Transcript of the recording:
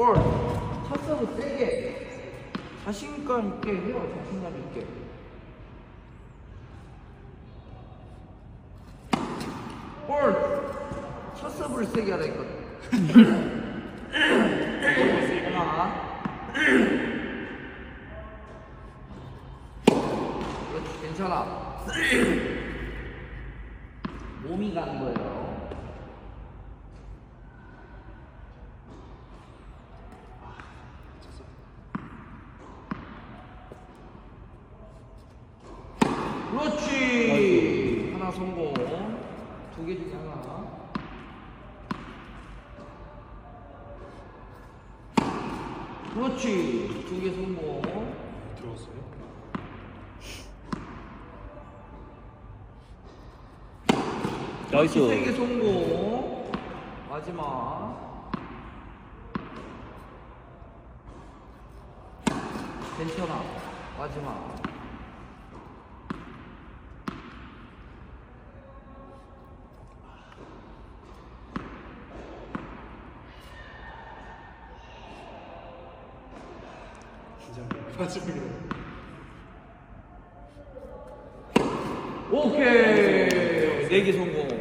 볼. 첫 서브 세게. 자신감 있게 해요. 자신감 있게. 볼. 첫 서브를 세게 하라 했거든. 하나. 그렇지, 괜찮아. 몸이 가는 거예요. 그렇지. 하나 성공. 두 개 중에 하나. 그렇지. 두 개 성공. 들어왔어요? 나이스. 세개 성공. 마지막. 괜찮아. 마지막. 긴장돼. 마지막에. 오케이. 네개 성공.